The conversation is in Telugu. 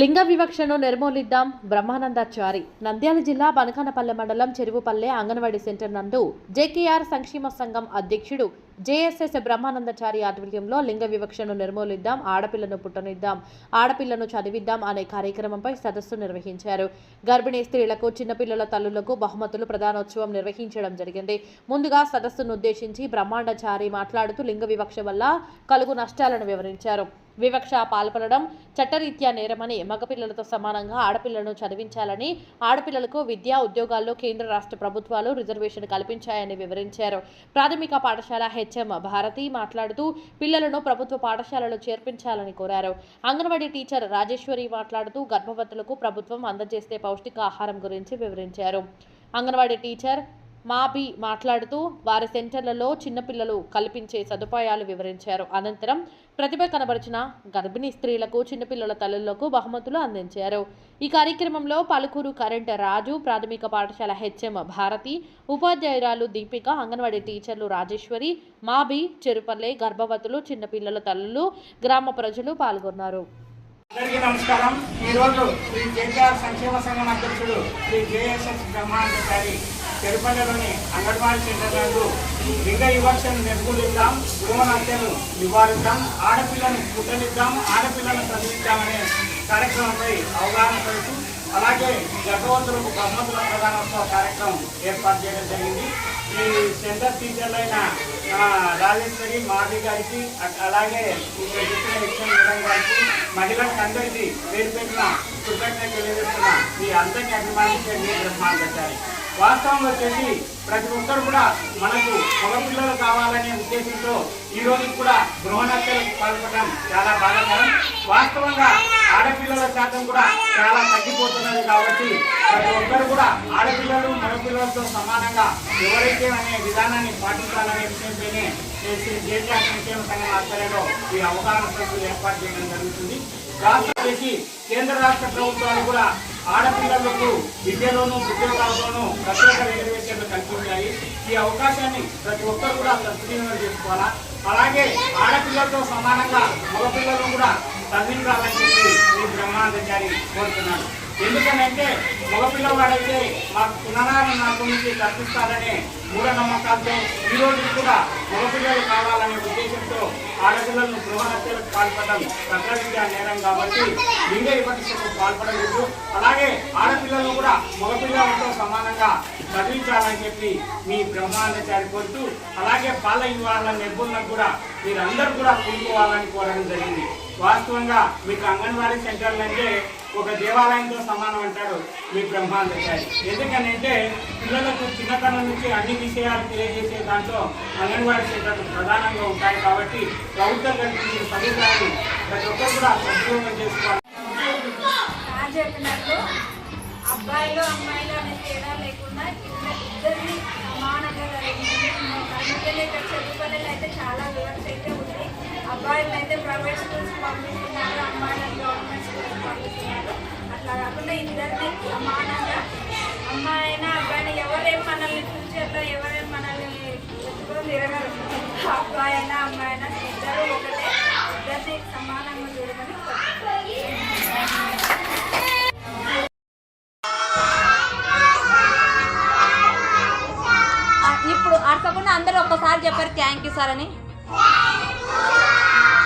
లింగ వివక్షను నిర్మూలిద్దాం బ్రహ్మానందాచారి. నంద్యాల జిల్లా బనకానపల్లె మండలం చెరువుపల్లె అంగన్వాడీ సెంటర్ నందు జేకేఆర్ సంక్షేమ సంఘం అధ్యక్షుడు జేఎస్ఎస్ బ్రహ్మానందచారి ఆధ్వర్యంలో లింగ వివక్షను నిర్మూలిద్దాం ఆడపిల్లను పుట్టనిద్దాం ఆడపిల్లను చదివిద్దాం అనే కార్యక్రమంపై సదస్సు నిర్వహించారు. గర్భిణీ స్త్రీలకు చిన్నపిల్లల తల్లులకు బహుమతులు ప్రధానోత్సవం నిర్వహించడం జరిగింది. ముందుగా సదస్సును ఉద్దేశించి బ్రహ్మాండచారి మాట్లాడుతూ లింగ వివక్ష వల్ల కలుగు నష్టాలను వివరించారు. వివక్ష పాల్పడడం చట్టరీత్యా నేరమని మగపిల్లలతో సమానంగా ఆడపిల్లలను చదివించాలని ఆడపిల్లలకు విద్యా ఉద్యోగాల్లో కేంద్ర రాష్ట్ర ప్రభుత్వాలు రిజర్వేషన్ కల్పించాయని వివరించారు. ప్రాథమిక పాఠశాల హెచ్ఎం భారతి మాట్లాడుతూ పిల్లలను ప్రభుత్వ పాఠశాలలో చేర్పించాలని కోరారు. అంగన్వాడీ టీచర్ రాజేశ్వరి మాట్లాడుతూ గర్భవతులకు ప్రభుత్వం అందజేసే పౌష్టికాహారం గురించి వివరించారు. అంగన్వాడీ టీచర్ మాబి మాట్లాడుతూ వారి సెంటర్లలో చిన్నపిల్లలు కల్పించే సదుపాయాలు వివరించారు. అనంతరం ప్రతిభ కనబరిచిన గర్భిణీ స్త్రీలకు చిన్నపిల్లల తల్లులకు బహుమతులు అందించారు. ఈ కార్యక్రమంలో పలుకూరు కరెంట్ రాజు ప్రాథమిక పాఠశాల హెచ్ఎం భారతి ఉపాధ్యాయురాలు దీపిక అంగన్వాడీ టీచర్లు రాజేశ్వరి మాబి చెరుపల్లె గర్భవతులు చిన్నపిల్లల తల్లులు గ్రామ ప్రజలు పాల్గొన్నారు. అందరికీ నమస్కారం. ఈరోజు శ్రీ కేటీఆర్ సంక్షేమ సంఘం అధ్యక్షుడు శ్రీ జేఎస్ఎస్ బ్రహ్మాండచారి తిరుపతిలోని అంగన్వాడీ సెంటర్ నందు లింగ వివక్షను నిర్మూలిద్దాం భ్రూణ హత్యను నివారిద్దాం ఆడపిల్లను పుట్టనిద్దాం ఆడపిల్లను చదివిద్దామనే కార్యక్రమంపై అవగాహన పెడుతూ అలాగే గర్భవతులకు బహుమతుల ప్రధానోత్సవ కార్యక్రమం ఏర్పాటు చేయడం జరిగింది. ఈ సెంటర్ టీచర్లైన ఆ, రాజేశ్వరి మాధవి గారికి అలాగే ఇక్కడ చెప్పిన విషయం మేడం గారికి మహిళలకు అందరికీ పేరు పెట్టిన కృతజ్ఞత తెలియజేస్తున్న. మీ అందరినీ అభిమానించే మీ బ్రహ్మాండాచారి వాస్తవం వచ్చేసి ప్రతి ఒక్కరు కూడా మనకు మగపిల్లలు కావాలనే ఉద్దేశంతో ఈ రోజు కూడా గృహణత్యలకు పాల్పడడం చాలా బాధాకరం. వాస్తవంగా శాతం కూడా చాలా తగ్గిపోతున్నది కాబట్టి ప్రతి ఒక్కరు కూడా ఆడపిల్లలు మగపిల్లలతో సమానంగా ఎవరైతే అనే విధానాన్ని పాటించాలనే విషయంపైనే శ్రీ జేజా సంక్షేమ సంఘం ఆధ్వర్యంలో ఈ అవగాహన సభ్యులు ఏర్పాటు చేయడం జరుగుతుంది. రాష్ట్ర చేసి కేంద్ర రాష్ట్ర ప్రభుత్వాలు కూడా ఆడపిల్లలకు విద్యలోనూ ఉద్యోగాలలోనూ ప్రత్యేక రిజర్వేషన్లు కల్పించాయి ఈ అవకాశాన్ని ప్రతి ఒక్కరు కూడా సద్వినియోగం చేసుకోవాలా? అలాగే ఆడపిల్లలతో సమానంగా మగపిల్లలను కూడా చదివించాలని చెప్పి కోరుతున్నాను. ఎందుకనంటే మగపిల్లవాడైతే మా పునరాల నాకు నుంచి తప్పిస్తారనే మూఢనమ్మకాలతో ఈ రోజు కూడా మగపిల్లలు కావాలనే ఉద్దేశంతో ఆడపిల్లలను గృహహత్యలకు పాల్పడడం చట్టరీత్యా నేరం కాబట్టి లింగ వివక్షకు పాల్పడలేదు. అలాగే ఆడపిల్లలను కూడా మగపిల్లలతో సమానంగా చదివించాలని చెప్పి మీ బ్రహ్మాండచారి కోరుతూ అలాగే పాల వివాహాల నిర్మూలన కూడా మీరందరూ కూడా కూలుకోవాలని కోరడం జరిగింది. వాస్తవంగా మీకు అంగన్వాడీ సెంటర్లు అంటే ఒక దేవాలయంతో సమానం అంటాడు మీ బ్రహ్మాండచారి ఎందుకనంటే పిల్లలకు చిన్నతనం నుంచి అన్ని విషయాలు తెలియజేసే దాంట్లో అంగన్వాడీ సెంటర్లు ప్రధానంగా ఉంటాయి కాబట్టి ప్రభుత్వం కల్పించిన సదుపాయాన్ని ప్రతి ఒక్కరు కూడా సద్వినియోగం చేసుకోవాలి. చెప్పినట్లు అబ్బాయిలు అమ్మాయిలు అనే తేడా లేకుండా ఇద్దరిని సమానంగా కలిగి అందుకని అయితే చాలా వివరంగా అబ్బాయిలను అయితే ప్రైవేట్ స్కూల్స్ పంపిస్తున్నారు అమ్మాయిలను గవర్నమెంట్ స్కూల్స్ పంపిస్తున్నారు. అట్లా కాకుండా ఇద్దరిని సమానంగా అమ్మాయి అయినా అబ్బాయిని ఎవరేం మనల్ని ఫ్యూచర్లో ఎవరేం మనల్ని ఎత్తుకొని తిరగరు. అబ్బాయి అయినా అమ్మాయి అయినా ఇద్దరు ఒకటే ఇద్దరిని సమానంగా చూడమని ఇప్పుడు అందరూ ఒక్కసారి చెప్పారు థ్యాంక్ యూ సార్ అని. 加油嘟